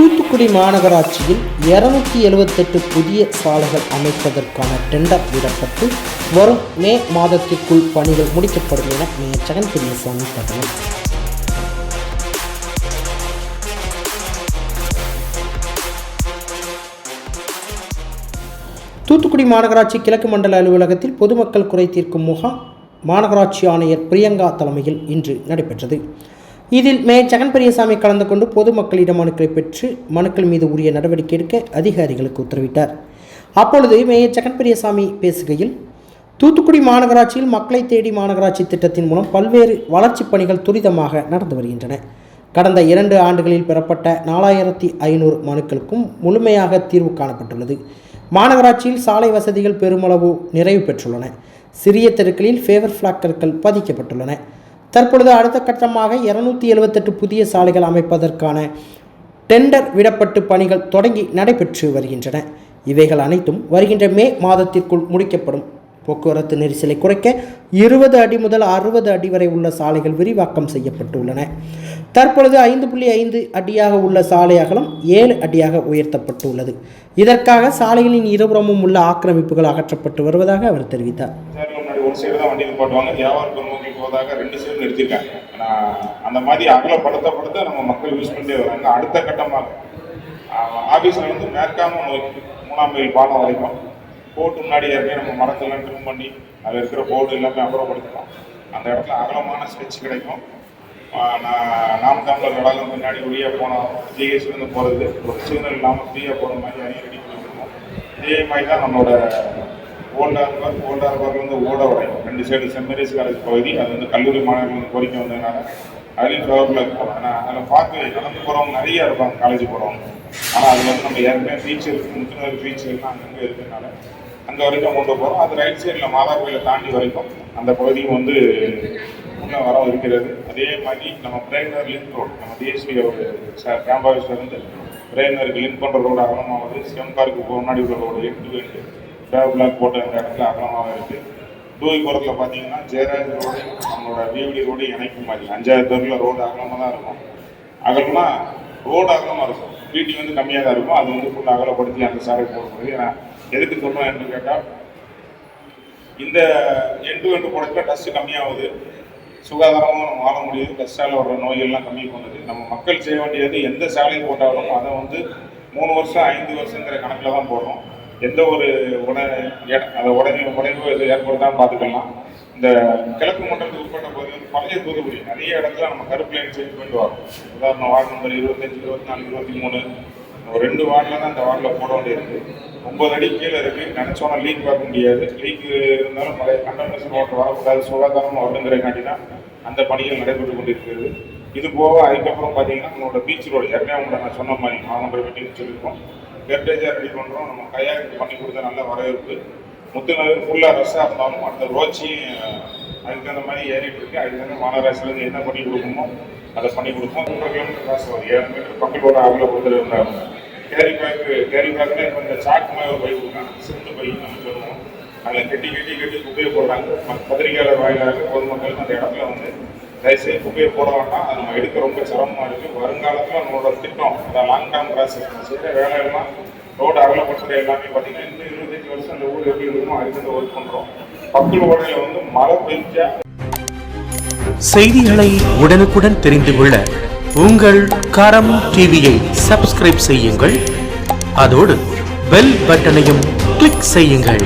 தூத்துக்குடி மாநகராட்சியில் இருநூத்தி எழுபத்தெட்டு புதிய சாலைகள் அமைப்பதற்கான டெண்டர் விடப்பட்டு வரும் மே மாதத்திற்குள் பணிகள் முடிக்கப்படும் என மேயர் ஜெகன் பெரியசாமி தகவல் தூத்துக்குடி மாநகராட்சி கிழக்கு மண்டல அலுவலகத்தில் பொதுமக்கள் குறை தீர்க்கும் முகாம் மாநகராட்சி ஆணையர் பிரியங்கா தலைமையில் இன்று நடைபெற்றது. இதில் மேயர் ஜெகன் பெரியசாமி கலந்து கொண்டு பொதுமக்களிடம் மனுக்களை பெற்று மனுக்கள் மீது உரிய நடவடிக்கை எடுக்க அதிகாரிகளுக்கு உத்தரவிட்டார். அப்பொழுது மேயர் ஜெகன் பெரியசாமி பேசுகையில் தூத்துக்குடி மாநகராட்சியில் மக்களை தேடி மாநகராட்சி திட்டத்தின் மூலம் பல்வேறு வளர்ச்சிப் பணிகள் துரிதமாக நடந்து வருகின்றன. கடந்த இரண்டு ஆண்டுகளில் பெறப்பட்ட நாலாயிரத்தி ஐநூறு மனுக்களுக்கும் முழுமையாக தீர்வு காணப்பட்டுள்ளது. மாநகராட்சியில் சாலை வசதிகள் பெருமளவு நிறைவு பெற்றுள்ளன. சிறிய தெருக்களில் ஃபேவர் ஃப்ளாக்கர்கள் பதிக்கப்பட்டுள்ளன. தற்பொழுது அடுத்த கட்டமாக இருநூத்தி எழுபத்தெட்டு புதிய சாலைகள் அமைப்பதற்கான டெண்டர் விடப்பட்டு பணிகள் தொடங்கி நடைபெற்று வருகின்றன. இவைகள் அனைத்தும் வருகின்ற மே மாதத்திற்குள் முடிக்கப்படும். போக்குவரத்து நெரிசலை குறைக்க இருபது அடி முதல் அறுபது அடி வரை உள்ள சாலைகள் விரிவாக்கம் செய்யப்பட்டுள்ளன. தற்பொழுது ஐந்து புள்ளி ஐந்து அடியாக உள்ள சாலை அகலம் ஏழு அடியாக உயர்த்தப்பட்டுள்ளது. இதற்காக சாலைகளின் இருபுறமும் உள்ள ஆக்கிரமிப்புகள் அகற்றப்பட்டு வருவதாக அவர் தெரிவித்தார். சைடில் ஒரு சைடு தான் வண்டி போட்டுவாங்க. வியாபாரத்தை நோக்கி போவதாக ரெண்டு சைடு நிறுத்திருக்காங்க. ஆனால் அந்த மாதிரி அகலப்படுத்தப்படுத்த நம்ம மக்கள் யூஸ் பண்ணிட்டே வராங்க. அடுத்த கட்டமாக ஆஃபீஸில் வந்து மேற்காம நோக்கி மூணாம் மைல் பாலம் வரைக்கும் போட்டு முன்னாடி ஏற்கனவே நம்ம மரத்தெல்லாம் ட்ரிம் பண்ணி அதில் இருக்கிற போர்டு எல்லாமே அப்புறப்படுத்தலாம் அந்த இடத்துல அகலமான ஸ்கெட்ச் கிடைக்கும். நான் நாம் தமிழர் வளாகம் முன்னாடி வழியாக போனோம் ஜிஹெச்லேருந்து போகிறது ஒரு சிக்னல் இல்லாமல் ஃப்ரீயாக போகிற மாதிரி அணி ரெடி பண்ணிருக்கோம் இதே மாதிரி தான் நம்மளோட ஓல்டார்பர் ஓல்டார்பர்லேருந்து ஓட வரையும் ரெண்டு சைடு சென்ட் மேரிஸ் காலேஜ் பகுதி அது வந்து கல்லூரி மாணவர்கள் கோரிக்கை வந்ததுனால அதுலேயும் ஃப்ளவரில் இருக்கும் ஆனால் அதில் பார்த்து நடந்து போகிறவங்க நிறைய இருப்பாங்க காலேஜ் போகிறவங்க ஆனால் அது வந்து நம்ம ஏற்கனவே பீச் இருக்குது முத்துநகர் பீச் இருக்குன்னா அங்கங்கே இருக்கிறதுனால அங்கே வரைக்கும் கொண்டு போகிறோம் அது ரைட் சைடில் மாதா கோயிலை தாண்டி வரைக்கும் அந்த பகுதியும் வந்து முன்னே வர இருக்கிறது. அதே மாதிரி நம்ம பிரைனர் லிங்க் ரோடு நம்ம டிஎஸ்பி சார் கேம்பாவிஸ்லேருந்து பிரைனருக்கு லிங்க் பண்ணுற ரோடு அகலமாகுது சிவன் பார்க்கு முன்னாடி உள்ள ரோடு எட்டு வேண்டு பிளாக் போட்ட அந்த இடத்துல அகலமாக இருக்குது தூய்புரத்தில் பார்த்தீங்கன்னா ஜெயராஜ் ரோடு நம்மளோட டிவிடி ரோடு இணைக்கும் மாதிரி. அஞ்சாயிரம் தெருவில் ரோடு அகலமாக தான் இருக்கும். அகலம்னா ரோடு அகலமாக இருக்கும். வீட்டி வந்து கம்மியாக தான் இருக்கும். அது வந்து ஃபுல்லாக அகலப்படுத்தி அந்த சாலை போட முடியும் ஏன்னா எதுக்கு சொல்கிறேன் என்று கேட்டால் இந்த எண்டு எண்டு போடத்துல டஸ்ட் கம்மியாகுது. சுகாதாரமாக நம்ம வாழ முடியுது. டஸ்டால் வர்ற நோய்கள்லாம் கம்மி பண்ணுது. நம்ம மக்கள் செய்ய வேண்டியது எந்த சாலை போட்டாலும் அதை வந்து மூணு வருஷம் ஐந்து வருஷங்கிற கணக்கில் தான் போடுறோம். எந்த ஒரு உட எட- அதை உடனே உடைவோ ஏற்படுத்தாமல் பார்த்துக்கலாம். இந்த கிழக்கு மண்டலத்துக்கு உட்பட்ட பகுதி வந்து பழைய தூத்துக்குடி நிறைய இடத்துல நம்ம கருப்பு லைன் சேஞ்ச் பண்ணிட்டு வரோம். உதாரணம் வார்டு நம்பர் இருபத்தஞ்சு இருபத்தி நாலு இருபத்தி மூணு ஒரு ரெண்டு வார்டில் தான் அந்த வார்டில் போட வேண்டியிருக்கு. ஒன்பது அடி கீழே இருக்கு. நினச்சோன்னா லீக் பார்க்க முடியாது. லீக் இருந்தாலும் பழைய கண்டமினேஷன் வாட்டர் வரக்கூடாது. சுகாதாரமாக வருங்கிறக்காண்டி தான் அந்த பணிகள் நடைபெற்று கொண்டிருக்கிறது. இது போக அதுக்கப்புறம் பார்த்தீங்கன்னா நம்மளோட பீச் ரோடு ஏற்கனவே உங்களை நான் சொன்ன மாதிரி மாநகர மீட்டிங் சொல்லியிருக்கோம். ஹெரிட்டேஜாக ரெடி பண்ணுறோம் நம்ம கையாக பண்ணி கொடுத்த நல்ல வரவேற்பு. முத்துநகர் ஃபுல்லாக ரஷ்ஷாக இருந்தாலும் அந்த ரோச்சியும் அதுக்கு தகுந்த மாதிரி ஏறிட்டு இருக்கு. அதுக்கு தகுந்த மாநகராட்சியிலேருந்து என்ன பண்ணி கொடுக்கணுமோ அதை பண்ணி கொடுப்போம் மூன்று கிலோமீட்டர் காசு வரும் ஏழு மீட்டர் பக்கத்தோட அகல கொடுத்துருந்தாங்க கேரி பேக்கு கேரி பேக்கில் இப்போ இந்த சாக்கு மாதிரி ஒரு பை கொடுக்காங்க சிமெண்ட் பை நம்ம சொல்லுவோம். அதில் கட்டி கட்டி கட்டி குப்பையை போடுறாங்க. ம- பத்திரிகையாளர் வாயிலாக பொதுமக்களுக்கு அந்த இடத்துல வந்து தயவுசெய்து குப்பையை போட வேண்டாம். அது நம்ம எடுக்க ரொம்ப சிரமமாக இருக்குது வருங்காலத்தில் நம்மளோட திட்டம் அந்த லாங் டேர்ம் ப்ராசஸ் செய்கிற வேலையெல்லாம் ரோடு அகலப்படுத்துகிற எல்லாமே பார்த்தீங்கன்னா இன்னும் இருபத்தஞ்சி வருஷம் அந்த ஊர் எப்படி இருக்குமோ அதுக்கு ஒர்க் பண்ணுறோம் பக்கல் ஓடையில் வந்து மழை பெஞ்சா செய்திகளை உடனுக்குடன் தெரிந்து கொள்ள உங்கள் கரம் டிவியை சப்ஸ்கிரைப் செய்யுங்கள். அதோடு பெல் பட்டனையும் கிளிக் செய்யுங்கள்.